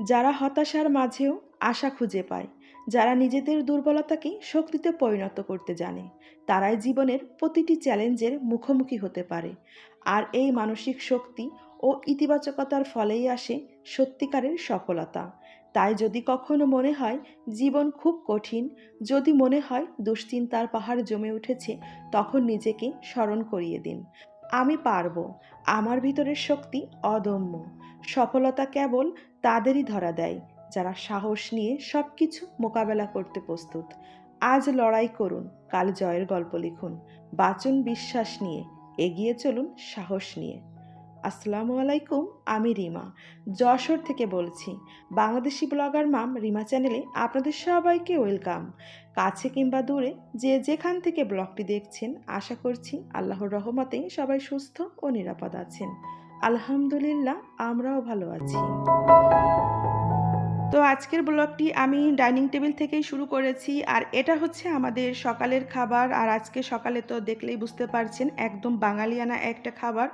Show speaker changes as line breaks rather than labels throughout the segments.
যারা হতাশার মাঝেও আশা খুঁজে পায়, যারা নিজেদের দুর্বলতাকে শক্তিতে পরিণত করতে জানে, তারাই জীবনের প্রতিটি চ্যালেঞ্জের মুখোমুখি হতে পারে। আর এই মানসিক শক্তি ও ইতিবাচকতার ফলেই আসে সত্যিকারের সফলতা। তাই যদি কখনো মনে হয় জীবন খুব কঠিন, যদি মনে হয় দুশ্চিন্তার পাহাড় জমে উঠেছে, তখন নিজেকে স্মরণ করিয়ে দিন। আমি পারব। আমার ভিতরের শক্তি অদম্য। সফলতা কেবল তাদেরই ধরা দেয়, যারা সাহস নিয়ে সব কিছু মোকাবেলা করতে প্রস্তুত। আজ লড়াই করুন, কাল জয়ের গল্প লিখুন, বাঁচুন বিশ্বাস নিয়ে, এগিয়ে চলুন সাহস নিয়ে। আসসালামু আলাইকুম, আমি রিমা। যশোর থেকে বলছি, বাংলাদেশি ব্লগার মাম রিমা চ্যানেলে আপনাদের সবাইকে ওয়েলকাম। কাছে কিংবা দূরে যে যেখান থেকে ব্লগটি দেখছেন, আশা করছি আল্লাহর রহমতে সবাই সুস্থ ও নিরাপদ আছেন। আলহামদুলিল্লাহ, আমরাও ভালো আছি। তো আজকের ব্লগটি আমি ডাইনিং টেবিল থেকেই শুরু করেছি, আর এটা হচ্ছে আমাদের সকালের খাবার। আর আজকে সকালে তো দেখলেই বুঝতে পারছেন, একদম বাঙালিয়ানা একটা খাবার।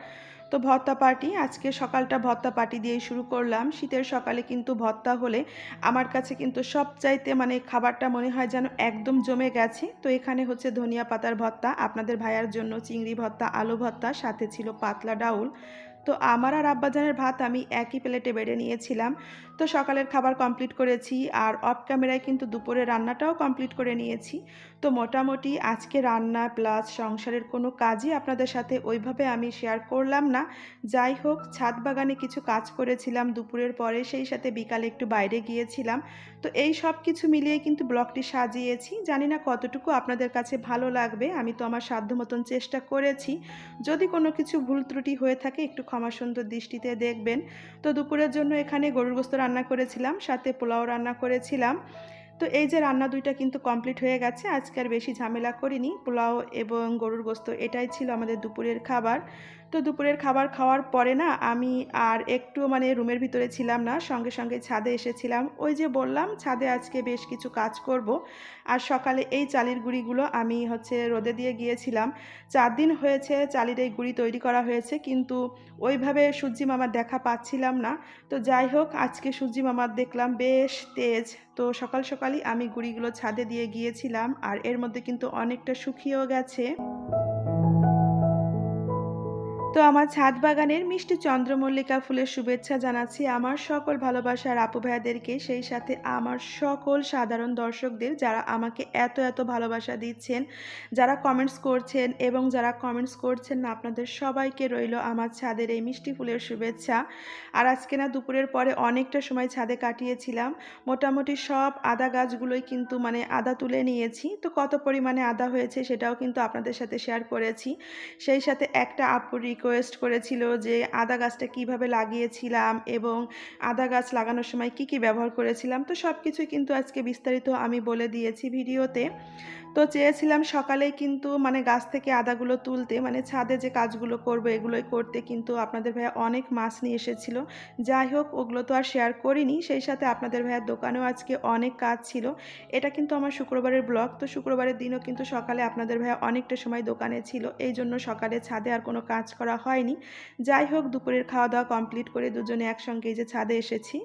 তো ভর্তা পার্টি, আজকে সকালটা ভর্তা পার্টি দিয়ে শুরু করলাম। শীতের সকালে কিন্তু ভর্তা হলে আমার কাছে কিন্তু সব চাইতে মানে খাবারটা মনে হয় যেন একদম জমে গেছে। তো এখানে হচ্ছে ধনিয়া পাতার ভর্তা, আপনাদের ভাইয়ার জন্য চিংড়ি ভর্তা, আলু ভর্তা, সাথে ছিল পাতলা ডাউল। তো আমার আর আব্বাজানের ভাত আমি একই প্লেটে বেড়ে নিয়েছিলাম। তো সকালের খাবার কমপ্লিট করেছি আর অফ ক্যামেরায় কিন্তু দুপুরে রান্নাটাও কমপ্লিট করে নিয়েছি। তো মোটামুটি আজকে রান্না প্লাস সংসারের কোনো কাজই আপনাদের সাথে ওইভাবে আমি শেয়ার করলাম না। যাই হোক, ছাদ বাগানে কিছু কাজ করেছিলাম দুপুরের পরে, সেই সাথে বিকালে একটু বাইরে গিয়েছিলাম। তো এই সব কিছু মিলিয়ে কিন্তু ব্লগটি সাজিয়েছি। জানি না কতটুকু আপনাদের কাছে ভালো লাগবে, আমি তো আমার সাধ্য মতন চেষ্টা করেছি। যদি কোনো কিছু ভুল ত্রুটি হয়ে থাকে, একটু ক্ষমা সুন্দর দৃষ্টিতে দেখবেন। তো দুপুরের জন্য এখানে গরুর গোস্ত রান্না করেছিলাম, সাথে পোলাও রান্না করেছিলাম। তো এই যে রান্না দুইটা কিন্তু কমপ্লিট হয়ে গেছে, আজকে আর বেশি ঝামেলা করিনি। পোলাও এবং গরুর গোস্ত এটাই ছিল আমাদের দুপুরের খাবার। তো দুপুরের খাবার খাওয়ার পরে না আমি আর একটু মানে রুমের ভিতরে ছিলাম না, সঙ্গে সঙ্গে ছাদে এসেছিলাম। ওই যে বললাম, ছাদে আজকে বেশ কিছু কাজ করব। আর সকালে এই চালির গুঁড়িগুলো আমি হচ্ছে রোদে দিয়ে গিয়েছিলাম। চার দিন হয়েছে চালির এই গুঁড়ি তৈরি করা হয়েছে, কিন্তু ওইভাবে সূর্যি মামার দেখা পাচ্ছিলাম না। তো যাই হোক, আজকে সূর্যি মামার দেখলাম বেশ তেজ। তো সকাল সকালই আমি গুঁড়িগুলো ছাদে দিয়ে গিয়েছিলাম, আর এর মধ্যে কিন্তু অনেকটা শুকিয়েও গেছে। তো আমার ছাদ বাগানের মিষ্টি চন্দ্রমল্লিকা ফুলের শুভেচ্ছা জানাচ্ছি আমার সকল ভালোবাসার আপু ভাইয়াদেরকে, সেই সাথে আমার সকল সাধারণ দর্শকদের যারা আমাকে এত এত ভালোবাসা দিচ্ছেন, যারা কমেন্টস করছেন এবং যারা কমেন্টস করছেন না, আপনাদের সবাইকে রইল আমার ছাদের এই মিষ্টি ফুলের শুভেচ্ছা। আর আজকে না দুপুরের পরে অনেকটা সময় ছাদে কাটিয়েছিলাম, মোটামুটি সব আদা গাছগুলোই কিন্তু মানে আদা তুলে নিয়েছি, তো কত পরিমাণে আদা হয়েছে সেটাও কিন্তু আপনাদের সাথে শেয়ার করেছি। সেই সাথে একটা আপুর রিকোয়েস্ট করেছিল যে আদা গাছটা কীভাবে লাগিয়েছিলাম এবং আদা গাছ লাগানোর সময় কি কি ব্যবহার করেছিলাম, তো সব কিছুই কিন্তু আজকে বিস্তারিত আমি বলে দিয়েছি ভিডিওতে। তো চেয়েছিলাম সকালেই কিন্তু মানে গাছ থেকে আদাগুলো তুলতে মানে ছাদে যে কাজগুলো করব এগুলোই করতে কিন্তু আপনাদের ভাইয়া অনেক মাছ নিয়ে এসেছিল। যাই হোক, ওগুলো তো আর শেয়ার করিনি, সেই সাথে আপনাদের ভাইয়ার দোকানেও আজকে অনেক কাজ ছিল। এটা কিন্তু আমার শুক্রবারের ব্লগ, তো শুক্রবারের দিনও কিন্তু সকালে আপনাদের ভাইয়া অনেকটা সময় দোকানে ছিল, এই জন্য সকালে ছাদে আর কোনো কাজ করা হয়নি। যাই হোক, দুপুরের খাওয়া দাওয়া কমপ্লিট করে দুজনে একসঙ্গে এই যে ছাদে এসেছি।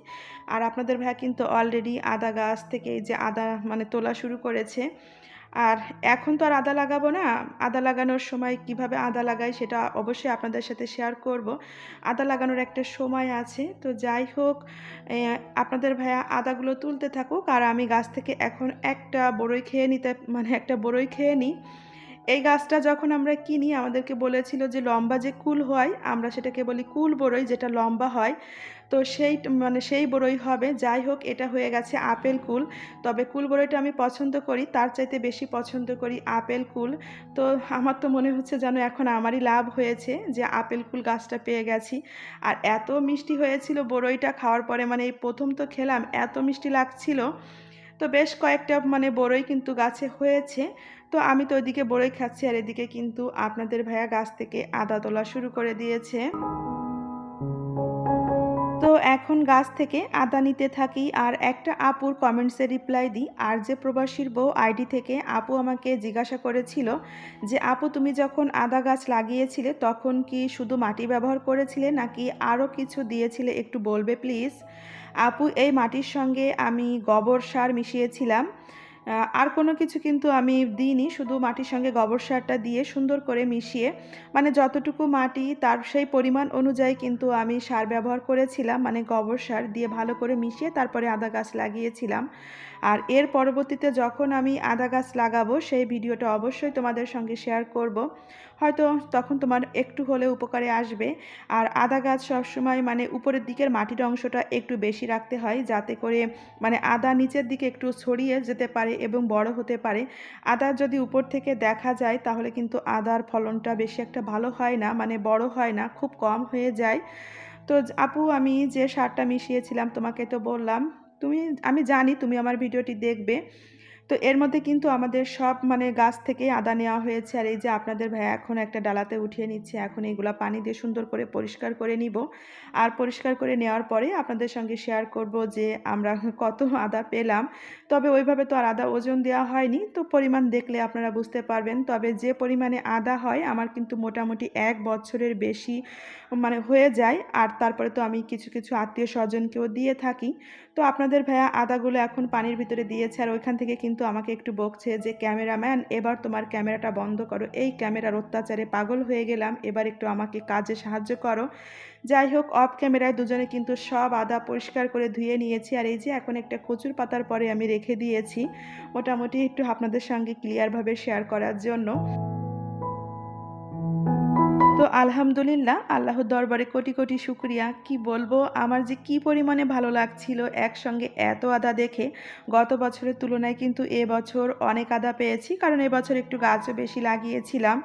আর আপনাদের ভাইয়া কিন্তু অলরেডি আদা গাছ থেকে এই যে আদা মানে তোলা শুরু করেছে। আর এখন তো আর আদা লাগাবো না। আদা লাগানোর সময় কীভাবে আদা লাগাই সেটা অবশ্যই আপনাদের সাথে শেয়ার করব। আদা লাগানোর একটা সময় আছে। তো যাই হোক আপনাদের ভাইয়া আদাগুলো তুলতে থাকুক। আর আমি গাছ থেকে এখন একটা বড়ই খেয়ে নিতে মানে একটা বড়ই খেয়ে নিই। এই গাছটা যখন আমরা কিনি, আমাদেরকে বলেছিল যে লম্বা যে কুল হয়, আমরা সেটাকে বলি কুল বড়ই যেটা লম্বা হয়। তো সেই মানে সেই বড়ই হবে। যাই হোক, এটা হয়ে গেছে আপেল কুল। তবে কুল বড়ইটা আমি পছন্দ করি, তার চাইতে বেশি পছন্দ করি আপেল কুল। তো আমার তো মনে হচ্ছে যেন এখন আমারই লাভ হয়েছে যে আপেল কুল গাছটা পেয়ে গেছি। আর এত মিষ্টি হয়েছিল বড়ইটা খাওয়ার পরে মানে এই প্রথম তো খেলাম, এত মিষ্টি লাগছিল। তো বেশ কয়েকটা মানে বড়ই কিন্তু গাছে হয়েছে। তো আমি তো ওইদিকে বড়ই খাচ্ছি আর এদিকে কিন্তু আপনাদের ভাইয়া গাছ থেকে আদা তোলা শুরু করে দিয়েছে। এখন গাছ থেকে আদা নিতে থাকি আর একটা আপুর কমেন্টসে রিপ্লাই দিই, আর যে প্রবাসীর বউ আইডি থেকে আপু আমাকে জিজ্ঞাসা করেছিল যে, আপু, তুমি যখন আদা গাছ লাগিয়েছিলে তখন কি শুধু মাটি ব্যবহার করেছিলে নাকি আরও কিছু দিয়েছিলে একটু বলবে প্লিজ আপু, এই মাটির সঙ্গে আমি গোবর সার মিশিয়েছিলাম। আর কোনো কিছু কিন্তু আমি দিইনি। শুধু মাটির সঙ্গে গোবর সারটা দিয়ে সুন্দর করে মিশিয়ে মানে যতটুকু মাটি তার সেই পরিমাণ অনুযায়ী কিন্তু আমি সার ব্যবহার করেছিলাম। মানে গোবর সার দিয়ে ভালো করে মিশিয়ে তারপরে আদা গাছ লাগিয়েছিলাম। আর এর পরবর্তীতে যখন আমি আদা গাছ লাগাবো, সেই ভিডিওটা অবশ্যই তোমাদের সঙ্গে শেয়ার করব। হয়তো তখন তোমার একটু হলেও উপকারে আসবে। আর আদা গাছ সবসময় মানে উপরের দিকের মাটির অংশটা একটু বেশি রাখতে হয়, যাতে করে মানে আদা নিচের দিকে একটু ছড়িয়ে যেতে পারে এবং বড় হতে পারে। আদা যদি উপর থেকে দেখা যায়, তাহলে কিন্তু আদার ফলনটা বেশি একটা ভালো হয় না মানে বড় হয় না, খুব কম হয়ে যায়। তো আপু, আমি যে সারটা মিশিয়েছিলাম, তোমাকে তো বললাম। তুমি, আমি জানি তুমি আমার ভিডিওটি দেখবে। তো এর মধ্যে কিন্তু আমাদের সব মানে গাছ থেকেই আদা নেওয়া হয়েছে। আর এই যে আপনাদের ভাইয়া এখন একটা ডালাতে উঠিয়ে নিচ্ছে। এখন এগুলা পানি দিয়ে সুন্দর করে পরিষ্কার করে নিব। আর পরিষ্কার করে নেওয়ার পরে আপনাদের সঙ্গে শেয়ার করব যে আমরা কত আদা পেলাম। তবে ওইভাবে তো আর আদা ওজন দেওয়া হয়নি। তো পরিমাণ দেখলে আপনারা বুঝতে পারবেন। তবে যে পরিমাণে আদা হয় আমার কিন্তু মোটামুটি এক বছরের বেশি মানে হয়ে যায়। আর তারপরে তো আমি কিছু, কিছু আত্মীয় স্বজনকেও দিয়ে থাকি। তো আপনাদের ভাইয়া আদাগুলো এখন পানির ভিতরে দিয়েছে আর ওইখান থেকে কিন্তু আমাকে একটু বকছে যে, "ক্যামেরাম্যান এবার তোমার ক্যামেরাটা বন্ধ করো। এই ক্যামেরার অত্যাচারে পাগল হয়ে গেলাম। এবার একটু আমাকে কাজে সাহায্য করো।" যাই হোক অফ ক্যামেরায় দুজনে কিন্তু সব আদা পরিষ্কার করে ধুয়ে নিয়েছি। আর এই যে এখন একটা কচুর পাতার পরে আমি রেখে দিয়েছি। মোটামুটি একটু আপনাদের সঙ্গে ক্লিয়ারভাবে শেয়ার করার জন্য। তো আলহামদুলিল্লাহ আল্লাহর দরবারে কোটি, কোটি শুকরিয়া। কি বলব আমার যে কি পরিমাণে ভালো লাগছিল একসঙ্গে এত আদা দেখে। গত বছরের তুলনায় কিন্তু এবছর অনেক আদা পেয়েছি। কারণ এবছর একটু গাছও বেশি লাগিয়েছিলাম।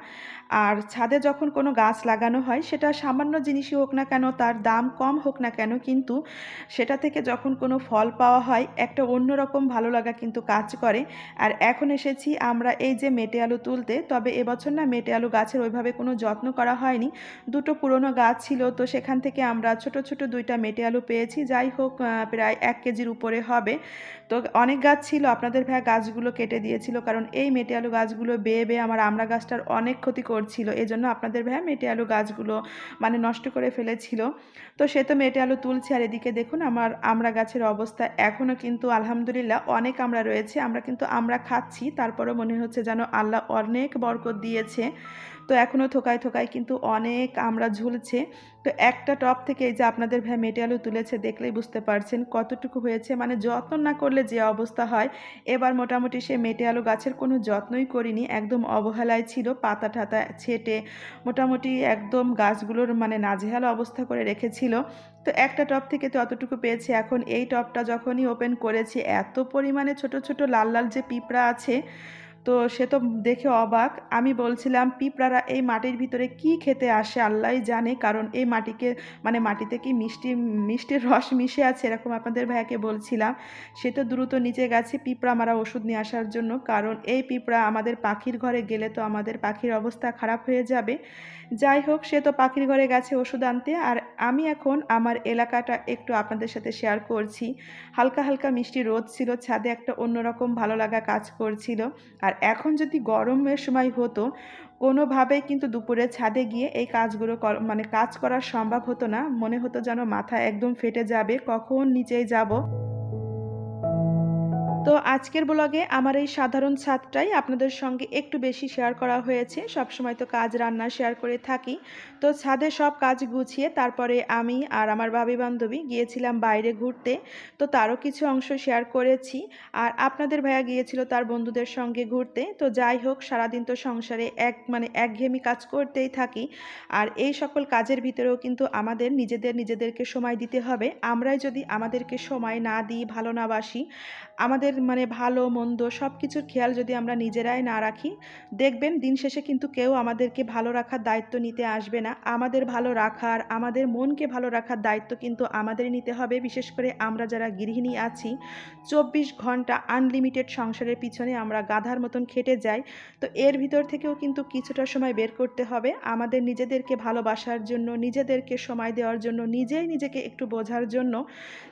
আর ছাদে যখন কোনো গাছ লাগানো হয় সেটা সামান্য জিনিসই হোক না কেন, তার দাম কম হোক না কেন কিন্তু সেটা থেকে যখন কোনো ফল পাওয়া হয় একটা অন্যরকম ভালো লাগা কিন্তু কাজ করে। আর এখন এসেছি আমরা এই যে মেটে আলু তুলতে। তবে এবছর না মেটে আলু গাছের ওইভাবে কোনো যত্ন করা হয়নি। দুটো পুরনো গাছ ছিল তো সেখান থেকে আমরা ছোট, ছোট দুইটা মেটে আলু পেয়েছি। যাই হোক প্রায় এক কেজির উপরে হবে। তো অনেক গাছ ছিল আপনাদের ভাইয়া গাছগুলো কেটে দিয়েছিল। কারণ এই মেটে আলু গাছগুলো বেয়ে, বেয়ে আমার আমড়া গাছটার অনেক ক্ষতি করছিল। এজন্য আপনাদের ভাইয়া মেটে আলু গাছগুলো মানে নষ্ট করে ফেলেছিল। তো সে তো মেটে আলু তুলছে আর এদিকে দেখুন আমার আমরা গাছের অবস্থা এখনও কিন্তু আলহামদুলিল্লাহ অনেক আমরা রয়েছে। আমরা কিন্তু আমরা খাচ্ছি। তারপরেও মনে হচ্ছে যেন আল্লাহ অনেক বরকত দিয়েছে। তো এখনও থোকায়, থোকায় কিন্তু অনেক আমরা ঝুলছে। তো একটা টব থেকে এই যে আপনাদের ভাইয়া মেটে আলু তুলেছে দেখলেই বুঝতে পারছেন কতটুকু হয়েছে। মানে যত্ন না করলে যে অবস্থা হয়, এবার মোটামুটি সে মেটে আলু গাছের কোনো যত্নই করিনি। একদম অবহেলায় ছিল। পাতা-টাতা ছেঁটে মোটামুটি একদম গাছগুলোর মানে নাজেহাল অবস্থা করে রেখেছিল। তো একটা টব থেকে তো অতটুকু পেয়েছি। এখন এই টবটা যখনই ওপেন করেছি এত পরিমাণে ছোট, ছোট লাল, লাল যে পিঁপড়া আছে তো সে তো দেখে অবাক। আমি বলছিলাম পিঁপড়ারা এই মাটির ভিতরে কি খেতে আসে আল্লাহই জানে। কারণ এই মাটিকে মানে মাটিতে কি মিষ্টি মিষ্টির রস মিশে আছে এরকম আপনাদের ভাইয়াকে বলছিলাম। সে তো দ্রুত নিচে গেছে পিঁপড়া মারা ওষুধ নিয়ে আসার জন্য। কারণ এই পিঁপড়া আমাদের পাখির ঘরে গেলে তো আমাদের পাখির অবস্থা খারাপ হয়ে যাবে। যাই হোক সে তো পাখির ঘরে গেছে ওষুধ আনতে। আর আমি এখন আমার এলাকাটা একটু আপনাদের সাথে শেয়ার করছি। হালকা, হালকা মিষ্টি রোদ ছিল। ছাদে একটা অন্যরকম ভালো লাগা কাজ করছিল। আর এখন যদি গরমের সময় হতো, কোনোভাবেই কিন্তু দুপুরে ছাদে গিয়ে এই কাজগুলো মানে কাজ করা সম্ভব হতো না। মনে হতো যেন মাথা একদম ফেটে যাবে। কখন নিচেই যাব। তো আজকের ব্লগে আমার এই সাধারণ ছাদটাই আপনাদের সঙ্গে একটু বেশি শেয়ার করা হয়েছে। সবসময় তো কাজ রান্না শেয়ার করে থাকি। তো ছাদে সব কাজ গুছিয়ে তারপরে আমি আর আমার ভাবি-বান্ধবী গিয়েছিলাম বাইরে ঘুরতে। তো তারও কিছু অংশ শেয়ার করেছি। আর আপনাদের ভাইয়া গিয়েছিল তার বন্ধুদের সঙ্গে ঘুরতে। তো যাই হোক সারাদিন তো সংসারে এক মানে একঘেয়েমি কাজ করতেই থাকি। আর এই সকল কাজের ভিতরেও কিন্তু আমাদের নিজেদের নিজেদেরকে সময় দিতে হবে। আমরাই যদি আমাদেরকে সময় না দিই, ভালো না বাসি, আমাদের মানে ভালো মন্দ সব কিছুর খেয়াল যদি আমরা নিজেরাই না রাখি, দেখবেন দিন শেষে কিন্তু কেউ আমাদেরকে ভালো রাখার দায়িত্ব নিতে আসবে না। আমাদের ভালো রাখার, আমাদের মনকে ভালো রাখার দায়িত্ব কিন্তু আমাদেরই নিতে হবে। বিশেষ করে আমরা যারা গৃহিণী আছি, ২৪ ঘণ্টা আনলিমিটেড সংসারের পিছনে আমরা গাধার মতন খেটে যাই। তো এর ভিতর থেকেও কিন্তু কিছুটা সময় বের করতে হবে আমাদের নিজেদেরকে ভালোবাসার জন্য, নিজেদেরকে সময় দেওয়ার জন্য, নিজেই নিজেকে একটু বোঝার জন্য।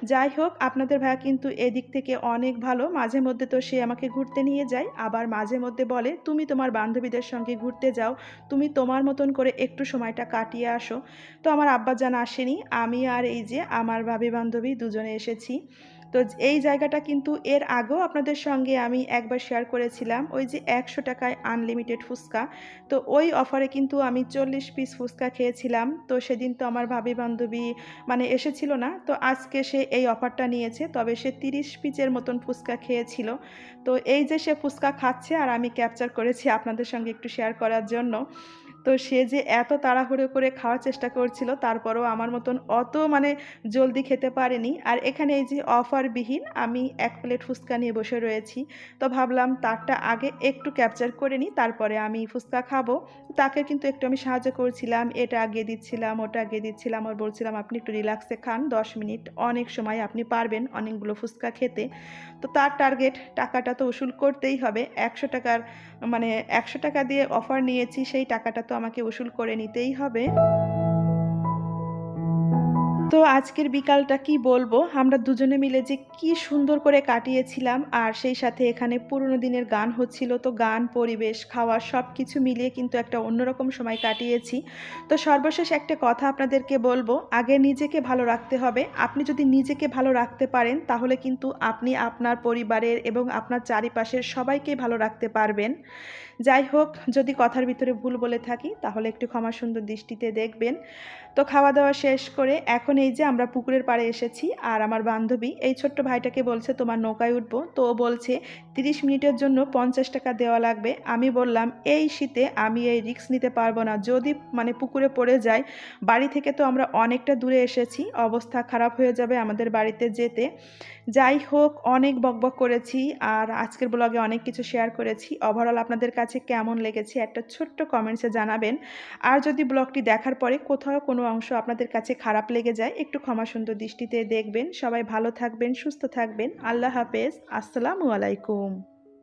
যাই হোক আপনাদের ভাইয়া কিন্তু এদিক থেকে অনেক ভালো। মাঝে মধ্যে তো সে আমাকে ঘুরতে নিয়ে যায়, আবার মাঝে মধ্যে বলে, তুমি তোমার বান্ধবীদের সঙ্গে ঘুরতে যাও, তুমি তোমার মতন করে একটু সময়টা কাটিয়ে আসো। তো আমার আব্বা আব্বাজান আসেনি, আমি আর এই যে আমার ভাবি বান্ধবী দুজনে এসেছি। তো এই জায়গাটা কিন্তু এর আগেও আপনাদের সঙ্গে আমি একবার শেয়ার করেছিলাম, ওই যে একশো টাকায় আনলিমিটেড ফুচকা। তো ওই অফারে কিন্তু আমি চল্লিশ পিস ফুচকা খেয়েছিলাম, তো সেদিন তো আমার ভাবি বান্ধবী মানে এসেছিল না, তো আজকে সে এই অফারটা নিয়েছে, তবে সে তিরিশ পিচের মতন ফুচকা খেয়েছিল। তো এই যে সে ফুচকা খাচ্ছে আর আমি ক্যাপচার করেছি আপনাদের সঙ্গে একটু শেয়ার করার জন্য। তো সে যে এত তাড়াহুড়ো করে খাওয়ার চেষ্টা করছিল, তারপরেও আমার মতন অত মানে জলদি খেতে পারেনি। আর এখানে এই যে অফারবিহীন, আমি এক প্লেট ফুচকা নিয়ে বসে রয়েছি। তো ভাবলাম তারটা আগে একটু ক্যাপচার করে নিই, তারপরে আমি ফুচকা খাব। তাকে কিন্তু একটু আমি সাহায্য করছিলাম, এটা আগে দিচ্ছিলাম, ওটা আগে দিচ্ছিলাম, আর বলছিলাম, আপনি একটু রিল্যাক্সে খান, দশ মিনিট, অনেক সময় আপনি পারবেন অনেকগুলো ফুচকা খেতে। তো তার টার্গেট, টাকাটা তো উসুল করতেই হবে, একশো টাকার মানে একশো টাকা দিয়ে অফার নিয়েছি সেই টাকাটা তো আমাকে উসুল করে নিতেই হবে। তো আজকের বিকালটা কি বলব? আমরা দুজনে মিলে যে কি সুন্দর করে কাটিয়েছিলাম আর সেই সাথে এখানে পুরনো দিনের গান হচ্ছিল। তো গান, পরিবেশ, খাওয়া সব কিছু মিলিয়ে কিন্তু একটা অন্যরকম সময় কাটিয়েছি। তো সর্বশেষ একটা কথা আপনাদেরকে বলব, আগে নিজেকে ভালো রাখতে হবে। আপনি যদি নিজেকে ভালো রাখতে পারেন, তাহলে কিন্তু আপনি আপনার পরিবারের এবং আপনার চারিপাশের সবাইকে ভালো রাখতে পারবেন। যাই হোক, যদি কথার ভিতরে ভুল বলে থাকি, তাহলে একটু ক্ষমা সুন্দর দৃষ্টিতে দেখবেন। তো খাওয়া দাওয়া শেষ করে এখন এই যে আমরা পুকুরের পাড়ে এসেছি আর আমার বান্ধবী, এই ছোট্ট ভাইটাকে বলছে, তোমার নৌকায় উঠবো। তো ও বলছে, তিরিশ মিনিটের জন্য পঞ্চাশ টাকা দেওয়া লাগবে। আমি বললাম, এই শীতে আমি এই রিস্ক নিতে পারব না। যদি মানে পুকুরে পড়ে যায় বাড়ি থেকে তো আমরা অনেকটা দূরে এসেছি, অবস্থা খারাপ হয়ে যাবে আমাদের বাড়িতে যেতে। যাই হোক, অনেক বকবক করেছি আর আজকের ব্লগে অনেক কিছু শেয়ার করেছি। ওভারঅল আপনাদের কাছে কেমন লেগেছে একটা ছোট্ট কমেন্টসে জানাবেন। আর যদি ব্লগটি দেখার পরে কোথাও কোনো অংশ আপনাদের কাছে খারাপ লেগে যায়, একটু ক্ষমা সুন্দর দৃষ্টিতে দেখবেন। সবাই ভালো থাকবেন, সুস্থ থাকবেন। আল্লাহ হাফেজ। আসসালামু আলাইকুম।